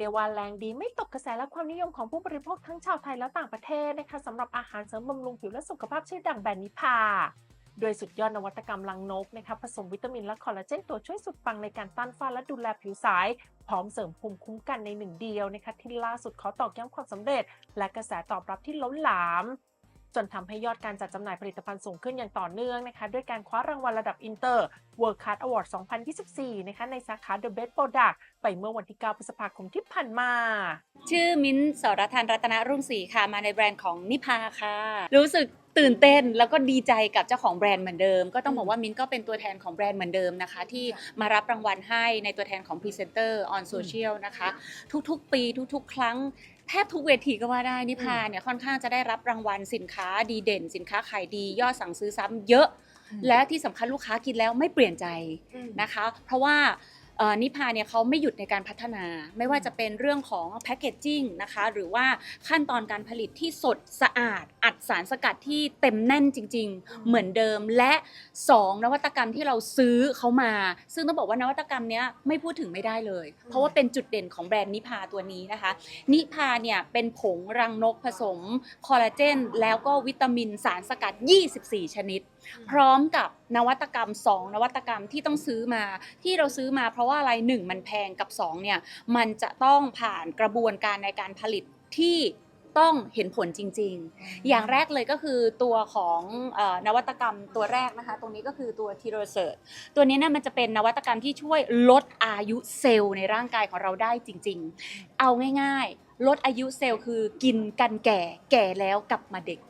ได้ว่าแรงดีไม่ตกกระแสและความนิยมของผู้บริโภคทั้งชาวไทยและต่างประเทศนะคะสำหรับอาหารเสริมบำรุงผิวและสุขภาพชื่อดังแบรนด์นิพาโดยสุดยอดนวัตกรรมลังนกนะคะผสมวิตามินและคอลลาเจนตัวช่วยสุดปังในการต้านฝ้าและดูแลผิวใสพร้อมเสริมภูมิคุ้มกันในหนึ่งเดียวนะคะที่ล่าสุดขอตอกย้ำความสำเร็จ และกระแสตอบรับที่ล้นหลาม จนทำให้ยอดการจัดจำหน่ายผลิตภัณฑ์สูงขึ้นอย่างต่อเนื่องนะคะด้วยการคว้ารางวัลระดับอินเตอร์ World Card Award 2024 นะคะในสาขา The Best Product ไปเมื่อวันที่ 9 พฤษภาคมที่ผ่านมา ชื่อมิ้นท์สรทันรัตนรุ่งศรีค่ะมาในแบรนด์ของนิพาค่ะ รู้สึกตื่นเต้นแล้วก็ดีใจกับเจ้าของแบรนด์เหมือนเดิม ก็ต้องบอกว่ามิ้นท์ก็เป็นตัวแทนของแบรนด์เหมือนเดิมนะคะ ที่มารับรางวัลให้ในตัวแทนของพรีเซนเตอร์ออนโซเชียลนะคะ ทุกๆ ปีทุก ๆ ครั้ง แทบทุกเวทีก็ว่าได้นิพาเนี่ยค่อนข้างจะได้รับรางวัลสินค้าดีเด่น สินค้าขายดียอดสั่งซื้อซ้ำเยอะ และที่สำคัญลูกค้ากินแล้วไม่เปลี่ยนใจนะคะ เพราะว่าเอ่อ นิพาเนี่ยเขาไม่หยุดในการพัฒนา ไม่ว่าจะเป็นเรื่องของแพ c เกจจิ้งนะคะ หรือว่าขั้นตอนการผลิตที่สดสะอาด อัดสารสกัดที่เต็มแน่นจริง ๆ เหมือนเดิมและ 2 นวัตกรรมที่เราซื้อเขามา ซึ่งต้องบอกว่านวัตกรรมเนี้ยไม่พูดถึงไม่ได้เลย เพราะว่าเป็นจุดเด่นของแบรนด์นิพาตัวนี้นะคะ นิพาเนี่ยเป็นผงรังนกผสมคอลลาเจนแล้วก็วิตามินสารสกัด 24 ชนิด พร้อมกับนวัตกรรม 2 นวัตกรรมที่ต้องซื้อมาที่เราซื้อมาเพราะว่าอะไร 1 มันแพงกับ 2 เนี่ย มันจะต้องผ่านกระบวนการในการผลิตที่ต้องเห็นผลจริง ๆ อย่างแรกเลยก็คือตัวของเออนวัตกรรมตัวแรกนะคะ ตรงนี้ก็คือตัวทีโรเซอร์ตัวนี้เนี่ยมันจะเป็นนวัตกรรมที่ช่วยลดอายุเซลล์ในร่างกายของเราได้จริง ๆ เอาง่าย ๆ ลดอายุเซลล์คือกินกันแก่แก่แล้วกลับมาเด็ก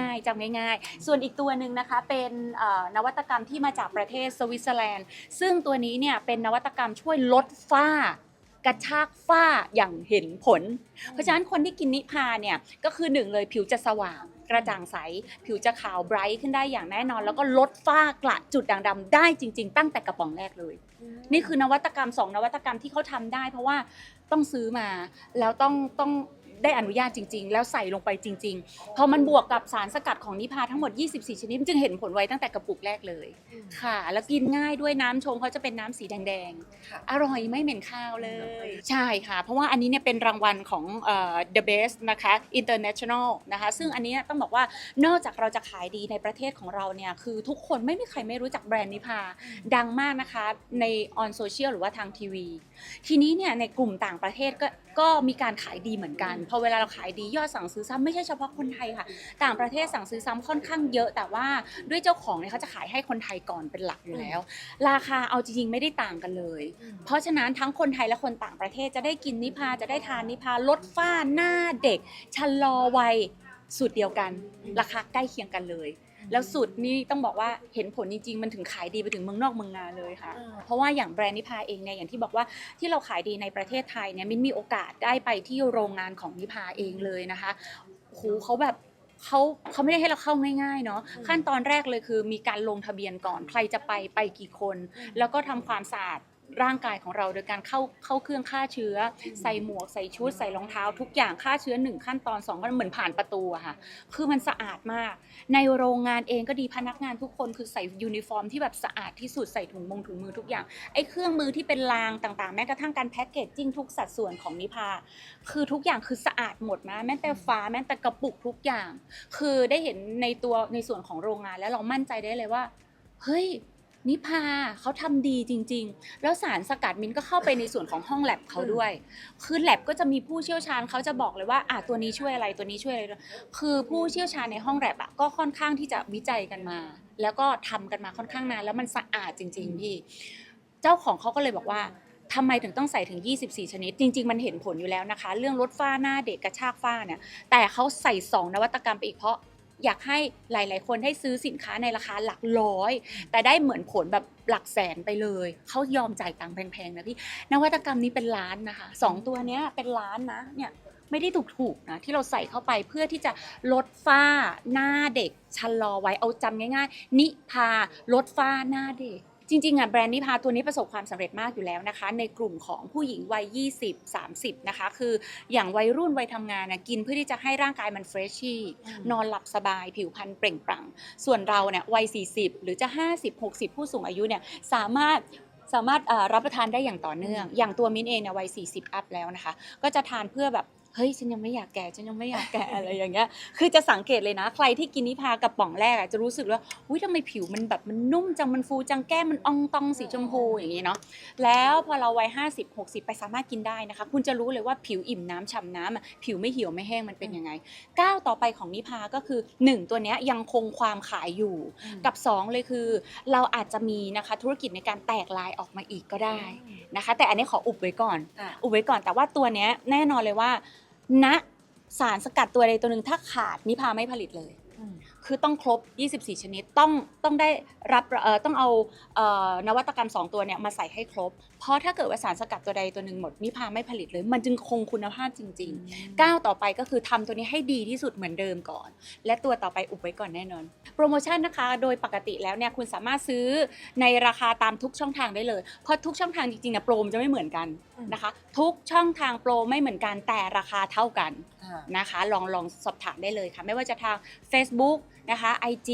ง่ายๆจำง่ายๆ ส่วนอีกตัวหนึ่งนะคะเป็นเอ่อนวัตกรรมที่มาจากประเทศสวิตเซอร์แลนด์ ซึ่งตัวนี้เนี่ยเป็นนวัตกรรมช่วยลดฝ้ากระชากฝ้าอย่างเห็นผล เพราะฉะนั้นคนที่กินนิพาเนี่ยก็คือหนึ่งเลยผิวจะสว่างกระจ่างใส ผิวจะขาวไบรท์ขึ้นได้อย่างแน่นอน แล้วก็ลดฝ้ากระจุดด่างดำได้จริง ๆ ตั้งแต่กระป๋องแรกเลย นี่คือนวัตกรรม 2 นวัตกรรมที่เขาทำได้ เพราะว่าต้องซื้อมาแล้วต้องต้อง ได้อนุญาตจริง ๆ แล้วใส่ลงไปจริง ๆ พอมันบวกกับสารสกัดของนิพาทั้งหมด 24 ชนิดมันจึงเห็นผลไวตั้งแต่กระปุกแรกเลย ค่ะ แล้วกินง่ายด้วยน้ำชงเขาจะเป็นน้ำสีแดงค่ะๆ อร่อยไม่เหม็นข้าวเลย ใช่ค่ะ เพราะว่าอันนี้เนี่ยเป็นรางวัลของเอ่อ The Best นะคะ International นะคะ ซึ่งอันนี้ต้องบอกว่านอกจากเราจะขายดีในประเทศของเราเนี่ยคือทุกคนไม่มีใครไม่รู้จักแบรนด์นิพา ดังมากนะคะในออนโซเชียลหรือว่าทางทีวี ทีนี้เนี่ยในกลุ่มต่างประเทศก็ก็มีการขายดีเหมือนกันพอเวลาเราขายดียอดสั่งซื้อซ้ำไม่ใช่เฉพาะคนไทยค่ะ ต่างประเทศสั่งซื้อซ้ำค่อนข้างเยอะ แต่ว่าด้วยเจ้าของเนี่ยเขาจะขายให้คนไทยก่อนเป็นหลักอยู่แล้ว ราคาเอาจริงๆไม่ได้ต่างกันเลย เพราะฉะนั้นทั้งคนไทยและคนต่างประเทศจะได้กินนิพาจะได้ทานนิพาลดฝ้าหน้าเด็กชะลอวัยสูตรเดียวกัน ราคาใกล้เคียงกันเลย แล้วสูตรนี้ต้องบอกว่าเห็นผลจริงๆ มันถึงขายดีไปถึงเมืองนอกเมืองนาเลยค่ะอ่าเพราะว่าอย่างแบรนด์นิพาเองเนี่ยอย่างที่บอกว่าที่เราขายดีในประเทศไทยเนี่ยมินมีโอกาสได้ไปที่โรงงานของนิพาเองเลยนะคะโอ้โหเขาแบบเขาเขาไม่ได้ให้เราเข้าง่ายๆเนาะอืมขั้นตอนแรกเลยคือมีการลงทะเบียนก่อน ใครจะไปไปกี่คน แล้วก็ทำความสะอาด ร่างกายของเราโดยการเข้าเข้าเครื่องฆ่าเชื้อ ใส่หมวกใส่ชุดใส่รองเท้า ทุกอย่างฆ่าเชื้อหนึ่งขั้นตอนสองก็เหมือนผ่านประตูอะค่ะคือมันสะอาดมาก ในโรงงานเองก็ดีพนักงานทุกคนคือใส่ยูนิฟอร์มที่แบบสะอาดที่สุดใส่ถุงมงถุงมือทุกอย่างไอ้เครื่องมือที่เป็นรางต่างๆ แม้กระทั่งการแพ็กเกจจิ้งทุกสัดส่วนของนิพา คือทุกอย่างคือสะอาดหมดนะแม้แต่ฟ้าแม้แต่กระปุกทุกอย่าง คือได้เห็นในตัวในส่วนของโรงงานแล้วเรามั่นใจได้เลยว่าเฮ้ย นิพาเขาทำดีจริง ๆ แล้วสารสกัดมินก็เข้าไปในส่วนของห้องแลบเขาด้วย คือแลบก็จะมีผู้เชี่ยวชาญเขาจะบอกเลยว่าอะตัวนี้ช่วยอะไรตัวนี้ช่วยอะไร คือผู้เชี่ยวชาญในห้องแลบอะก็ค่อนข้างที่จะวิจัยกันมา แล้วก็ทำกันมาค่อนข้างนานแล้วมันสะอาดจริง ๆ พี่ เจ้าของเขาก็เลยบอกว่าทำไมถึงต้องใส่ถึง 24 ชนิด จริง ๆ มันเห็นผลอยู่แล้วนะคะ เรื่องลดฝ้าหน้าเด็กกระชากฝ้าเนี่ย แต่เขาใส่ 2 นวัตกรรมไปอีกเพราะ อยากให้หลาย ๆ คนให้ซื้อสินค้าในราคาหลักร้อย แต่ได้เหมือนผลแบบหลักแสนไปเลย เขายอมจ่ายตังค์แพง ๆ นะพี่ นวัตกรรมนี้เป็นล้านนะคะสองตัวเนี้ยเป็นล้านนะเนี่ยไม่ได้ถูกๆนะที่เราใส่เข้าไปเพื่อที่จะลดฝ้าหน้าเด็กชะลอไว้เอาจำง่าย ๆ นิพาลดฝ้าหน้าเด็ก จริงๆอะแบรนด์นิพาตัวนี้ประสบความสำเร็จมากอยู่แล้วนะคะ ในกลุ่มของผู้หญิงวัย 20 30 นะคะ คืออย่างวัยรุ่นวัยทำงานนะกินเพื่อที่จะให้ร่างกายมันเฟรชชี่นอนหลับสบาย ผิวพรรณเปล่งปลั่ง ส่วนเราเนี่ยวัย 40 หรือจะ 50 60 ผู้สูงอายุเนี่ยสามารถสามารถเอ่อรับประทานได้อย่างต่อเนื่อง อย่างตัวมิ้นเองเนี่ยวัย 40 อัพแล้วนะคะ ก็จะทานเพื่อแบบ เฮ้ยฉันยังไม่อยากแก่ฉันยังไม่อยากแก่อะไรอย่างเงี้ย คือจะสังเกตเลยนะ ใครที่กินนิพากระป๋องแรกอะจะรู้สึกว่าอุ้ยทำไมผิวมันแบบมันนุ่มจังมันฟูจังแก้มมันอองตองสีชมพูอย่างงี้เนาะแล้วพอเราวัย50 60ไปสามารถกินได้นะคะ คุณจะรู้เลยว่าผิวอิ่มน้ำฉ่ำน้ำอะผิวไม่เหี่ยวไม่แห้งมันเป็นยังไงก้าวต่อไปของนิพาก็คือ 1 ตัวเนี้ยยังคงความขายอยู่ กับ 2 เลยคือ เราอาจจะมีนะคะธุรกิจในการแตกลายออกมาอีกก็ได้นะคะ แต่อันนี้ขออุบไว้ก่อนอะอุบไว้ก่อนแต่ว่าตัวเนี้ยแน่นอนเลยว่า ณสารสกัดตัวใดตัวหนึ่งถ้าขาดนิพาไม่ผลิตเลย คือต้องครบ 24 ชนิดต้องต้องได้รับเอ่อต้องเอาเอ่อนวัตกรรม 2 ตัวเนี่ยมาใส่ให้ครบ เพราะถ้าเกิดว่าสารสกัดตัวใดตัวหนึ่งหมดนิพาไม่ผลิตเลย มันจึงคงคุณภาพจริงๆก้าวต่อไปก็คือทำตัวนี้ให้ดีที่สุดเหมือนเดิมก่อน และตัวต่อไปอุบไว้ก่อนแน่นอน โปรโมชั่นนะคะโดยปกติแล้วเนี่ยคุณสามารถซื้อในราคาตามทุกช่องทางได้เลยเพราะทุกช่องทางจริงๆเนี่ยโปรมันจะไม่เหมือนกันอืมนะคะ ทุกช่องทางโปรไม่เหมือนกันแต่ราคาเท่ากันอะนะคะ ลองลองสอบถามได้เลยค่ะ ไม่ว่าจะทาง Facebook นะคะ IG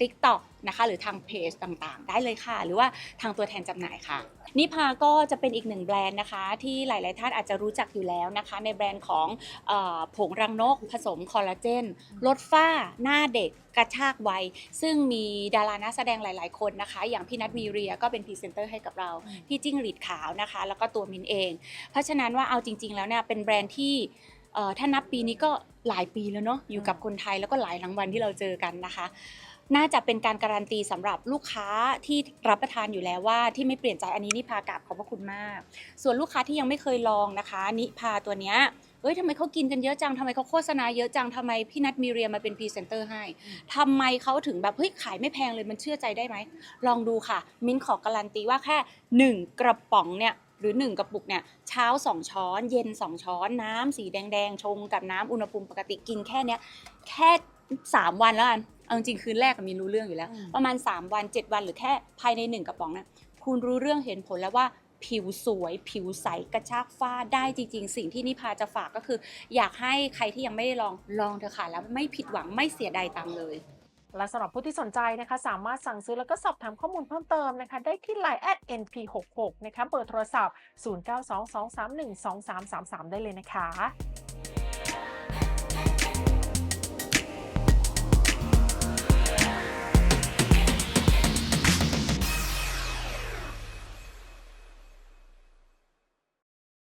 TikTok นะคะหรือทางเพจต่างๆ ได้เลยค่ะ หรือว่าทางตัวแทนจำหน่ายค่ะนิพาก็จะเป็นอีกหนึ่งแบรนด์นะคะ ที่หลาย ๆ ท่านอาจจะรู้จักอยู่แล้วนะคะ ในแบรนด์ของออผงรังนกผสมคอลลาเจนลดฝ้าหน้าเด็กกระชากวัย ซึ่งมีดารานักแสดงหลาย ๆ คนนะคะ อย่างพี่นัทมีเรียก็เป็นพรีเซนเตอร์ให้กับเรา พี่จิ้งหรีดขาวนะคะ แล้วก็ตัวมินเอง เพราะฉะนั้นว่าเอาจริง ๆ แล้วเนี่ยเป็นแบรนด์ที่ ถ้านับปีนี้ก็หลายปีแล้วเนาะอยู่กับคนไทยแล้วก็หลายรางวัลที่เราเจอกันนะคะ น่าจะเป็นการการันตีสำหรับลูกค้าที่รับประทานอยู่แล้วว่าที่ไม่เปลี่ยนใจอันนี้นิพากราบขอบพระคุณมาก ส่วนลูกค้าที่ยังไม่เคยลองนะคะนิพาตัวเนี้ยเอ้ยทำไมเขากินกันเยอะจังทำไมเขาโฆษณาเยอะจังทำไมพี่นัทมีเรียมาเป็นพรีเซนเตอร์ให้ทำไมเขาถึงแบบเฮ้ยขายไม่แพงเลยมันเชื่อใจได้ไหมลองดูค่ะ มิ้นขอการันตีว่าแค่ 1 กระป๋องเนี่ย หรือ 1 กระปุกเนี่ยเช้า 2 ช้อน เย็น 2 ช้อน น้ำสีแดงๆ ชงกับน้ำอุณหภูมิปกติกินแค่เนี้ยแค่ 3 วันแล้วกันเอาจริงๆคืนแรกก็มีรู้เรื่องอยู่แล้วอืมประมาณ 3 วัน 7 วันหรือแค่ภายใน 1 กระป๋องเนี่ยคุณรู้เรื่องเห็นผลแล้วว่าผิวสวย ผิวใสกระชากฝ้าได้จริง ๆ สิ่งที่นิพาจะฝากก็คือ อยากให้ใครที่ยังไม่ได้ลองลองเถอะค่ะแล้วไม่ผิดหวังไม่เสียดายตังค์เลย และสำหรับผู้ที่สนใจนะคะ สามารถสั่งซื้อแล้วก็สอบถามข้อมูลเพิ่มเติมนะคะ ได้ที่ Line np66 นะคะเบอร์โทรศัพท์ 0922312333 ได้เลยนะคะ